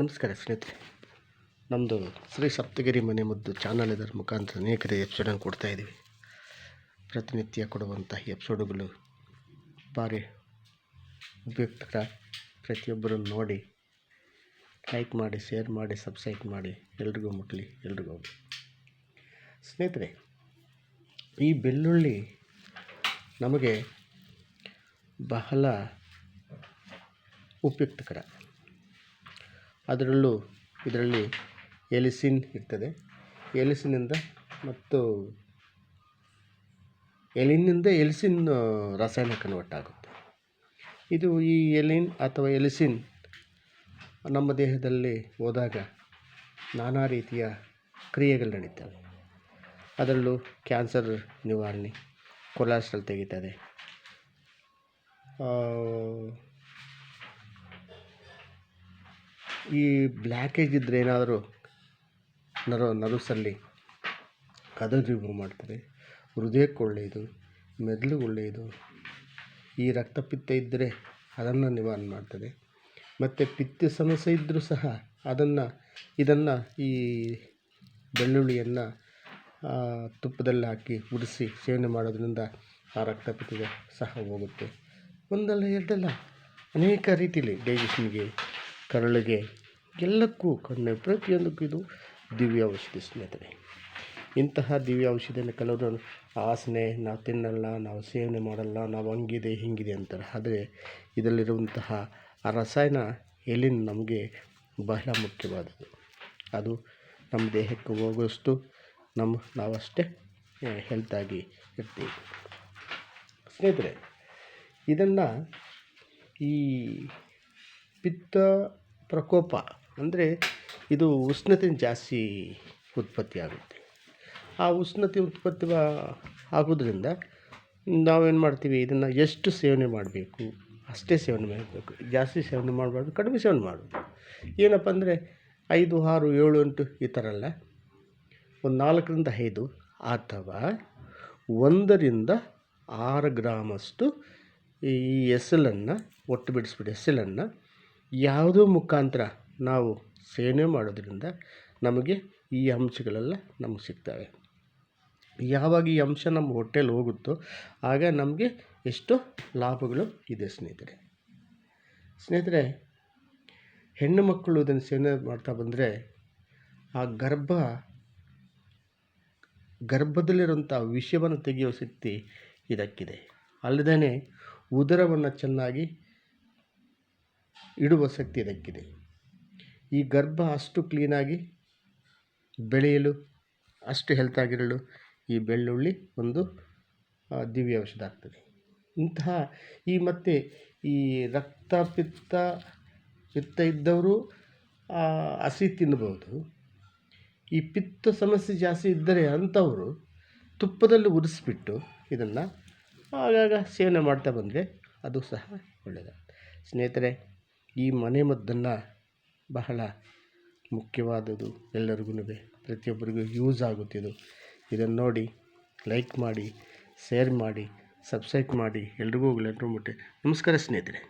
ನಮಸ್ಕಾರ ಸ್ನೇಹಿತರೆ. ನಮ್ಮದು ಶ್ರೀ ಸಪ್ತಗಿರಿ ಮನೆ ಮುದ್ದು ಚಾನಲ್ ಇದರ ಮುಖಾಂತರ ಅನೇಕ ಎಪಿಸೋಡನ್ನು ಕೊಡ್ತಾ ಇದ್ದೀವಿ. ಪ್ರತಿನಿತ್ಯ ಕೊಡುವಂಥ ಎಪಿಸೋಡುಗಳು ಭಾರಿ ಉಪಯುಕ್ತಕರ. ಪ್ರತಿಯೊಬ್ಬರು ನೋಡಿ ಲೈಕ್ ಮಾಡಿ ಶೇರ್ ಮಾಡಿ ಸಬ್ಸ್ಕ್ರೈಬ್ ಮಾಡಿ, ಎಲ್ರಿಗೂ ಮುಟ್ಲಿ, ಎಲ್ರಿಗೂ ಸ್ನೇಹಿತರೆ, ಈ ಬೆಳ್ಳುಳ್ಳಿ ನಮಗೆ ಬಹಳ ಉಪಯುಕ್ತಕರ. ಅದರಲ್ಲೂ ಇದರಲ್ಲಿ ಎಲಿಸಿನ್ ಇರ್ತದೆ. ಎಲಿಸಿನಿಂದ ಮತ್ತು ಎಲಿನಿಂದ ಎಲಿಸಿನ್ ರಾಸಾಯನಿಕ ಕನ್ವರ್ಟ್ ಆಗುತ್ತೆ. ಇದು ಈ ಎಲಿನ್ ಅಥವಾ ಎಲಿಸಿನ್ ನಮ್ಮ ದೇಹದಲ್ಲಿ ಹೋದಾಗ ನಾನಾ ರೀತಿಯ ಕ್ರಿಯೆಗಳು ನಡೀತವೆ. ಅದರಲ್ಲೂ ಕ್ಯಾನ್ಸರ್ ನಿವಾರಣೆ, ಕೊಲೆಸ್ಟ್ರಾಲ್ ತೆಗಿತದೆ. ಈ ಬ್ಲ್ಯಾಕೇಜ್ ಇದ್ದರೆ ಏನಾದರೂ ನರ ನರಸಲ್ಲಿ ಅದು ರಿಮೂವ್ ಮಾಡ್ತಾರೆ. ಹೃದಯಕ್ಕೆ ಒಳ್ಳೆಯದು ಮೆದುಳಿಗೆ ಒಳ್ಳೆಯದು. ಈ ರಕ್ತಪಿತ್ತ ಇದ್ದರೆ ಅದನ್ನು ನಿವಾರಣೆ ಮಾಡ್ತದೆ. ಮತ್ತು ಪಿತ್ತ ಸಮಸ್ಯೆ ಇದ್ದರೂ ಸಹ ಅದನ್ನು, ಇದನ್ನು ಈ ಬೆಳ್ಳುಳ್ಳಿಯನ್ನು ತುಪ್ಪದಲ್ಲಿ ಹಾಕಿ ಉಡಿಸಿ ಸೇವನೆ ಮಾಡೋದ್ರಿಂದ ಆ ರಕ್ತಪಿತ್ತದ ಸಹ ಹೋಗುತ್ತೆ. ಒಂದಲ್ಲ ಎರಡಲ್ಲ, ಅನೇಕ ರೀತಿಯಲ್ಲಿ ಡೈಜೆಷನ್ಗೆ ಕರಳಿಗೆ ಎಲ್ಲಕ್ಕೂ ಕಣ್ಣು, ಪ್ರತಿಯೊಂದಕ್ಕೂ ಇದು ದಿವ್ಯ ಔಷಧಿ ಸ್ನೇಹಿತರೆ. ಇಂತಹ ದಿವ್ಯ ಔಷಧಿಯನ್ನು ಕೆಲವರು ಆಸನೆ ನಾವು ತಿನ್ನಲ್ಲ, ನಾವು ಸೇವನೆ ಮಾಡಲ್ಲ, ನಾವು ಹಂಗಿದೆ, ಹಿಂಗಿದೆ ಅಂತಾರೆ. ಆದರೆ ಇದರಲ್ಲಿರುವಂತಹ ಆ ರಸಾಯನ ಎಲಿನ್ ನಮಗೆ ಬಹಳ ಮುಖ್ಯವಾದದ್ದು. ಅದು ನಮ್ಮ ದೇಹಕ್ಕೆ ಹೋಗುವಷ್ಟು ನಮ್ಮ, ನಾವಷ್ಟೇ ಹೆಲ್ತಾಗಿ ಇರ್ತೀವಿ. ಸ್ನೇಹಿತರೆ, ಇದನ್ನು ಈ ಪಿತ್ತ ಪ್ರಕೋಪ ಅಂದರೆ ಇದು ಉಷ್ಣತೆ ಜಾಸ್ತಿ ಉತ್ಪತ್ತಿ ಆಗುತ್ತೆ. ಆ ಉಷ್ಣತೆ ಉತ್ಪತ್ತಿ ಆಗೋದ್ರಿಂದ ನಾವೇನು ಮಾಡ್ತೀವಿ? ಇದನ್ನು ಎಷ್ಟು ಸೇವನೆ ಮಾಡಬೇಕು? ಅಷ್ಟೇ ಸೇವನೆ ಮಾಡಬೇಕು. ಜಾಸ್ತಿ ಸೇವನೆ ಮಾಡಬಾರ್ದು, ಕಡಿಮೆ ಸೇವನೆ ಮಾಡಬೇಕು ಏನಪ್ಪ ಅಂದರೆ ಐದು, ಆರು, ಏಳು, ಎಂಟು ಈ ಥರ ಅಲ್ಲ. ಒಂದು ನಾಲ್ಕರಿಂದ ಐದು ಅಥವಾ ಒಂದರಿಂದ ಆರು ಗ್ರಾಮಷ್ಟು ಈ ಎಸಲನ್ನು, ಒಟ್ಟು ಬಿಡಿಸ್ಬಿಟ್ಟು ಎಸಲನ್ನು ಯಾವುದೋ ಮುಖಾಂತರ ನಾವು ಸೇವನೆ ಮಾಡೋದ್ರಿಂದ ನಮಗೆ ಈ ಅಂಶಗಳೆಲ್ಲ ನಮಗೆ ಸಿಗ್ತವೆ. ಯಾವಾಗ ಈ ಅಂಶ ನಮ್ಮ ಹೊಟ್ಟೆಲಿ ಹೋಗುತ್ತೋ ಆಗ ನಮಗೆ ಎಷ್ಟೋ ಲಾಭಗಳು ಇದೆ ಸ್ನೇಹಿತರೆ. ಸ್ನೇಹಿತರೆ, ಹೆಣ್ಣು ಮಕ್ಕಳು ಇದನ್ನು ಸೇವನೆ ಮಾಡ್ತಾ ಬಂದರೆ ಆ ಗರ್ಭ, ಗರ್ಭದಲ್ಲಿರುವಂಥ ವಿಷವನ್ನು ತೆಗೆಯುವ ಶಕ್ತಿ ಇದಕ್ಕಿದೆ. ಅಲ್ಲದೇ ಉದರವನ್ನು ಚೆನ್ನಾಗಿ ಇಡುವ ಶಕ್ತಿ ಇದಕ್ಕಿದೆ ಈ ಗರ್ಭ ಅಷ್ಟು ಕ್ಲೀನಾಗಿ ಬೆಳೆಯಲು, ಅಷ್ಟು ಹೆಲ್ತಾಗಿರಲು ಈ ಬೆಳ್ಳುಳ್ಳಿ ಒಂದು ದಿವ್ಯ ಔಷಧ ಆಗ್ತದೆ. ಇಂತಹ ಈ ಮತ್ತೆ ಈ ರಕ್ತ ಪಿತ್ತ ಪಿತ್ತ ಇದ್ದವರು ಹಸಿ ತಿನ್ನಬಹುದು ಈ ಪಿತ್ತ ಸಮಸ್ಯೆ ಜಾಸ್ತಿ ಇದ್ದರೆ ಅಂಥವರು ತುಪ್ಪದಲ್ಲಿ ಉರಿಸ್ಬಿಟ್ಟು ಇದನ್ನು ಆಗಾಗ ಸೇವನೆ ಮಾಡ್ತಾ ಬಂದರೆ ಅದು ಸಹ ಒಳ್ಳೆಯದಾಗುತ್ತೆ ಸ್ನೇಹಿತರೆ ಈ ಮನೆ ಮದ್ದನ್ನು ಬಹಳ ಮುಖ್ಯವಾದದ್ದು ಎಲ್ಲರಿಗೂ ಪ್ರತಿಯೊಬ್ಬರಿಗೂ ಯೂಸ್ ಆಗುತ್ತಿದ್ದು ಇದನ್ನು ನೋಡಿ, ಲೈಕ್ ಮಾಡಿ ಸೇರ್ ಮಾಡಿ, ಸಬ್ಸ್ಕ್ರೈಬ್ ಮಾಡಿ. ಎಲ್ರಿಗೂ ಎಲ್ಲರೂ ಮುಟ್ಟೆ ನಮಸ್ಕಾರ ಸ್ನೇಹಿತರೆ.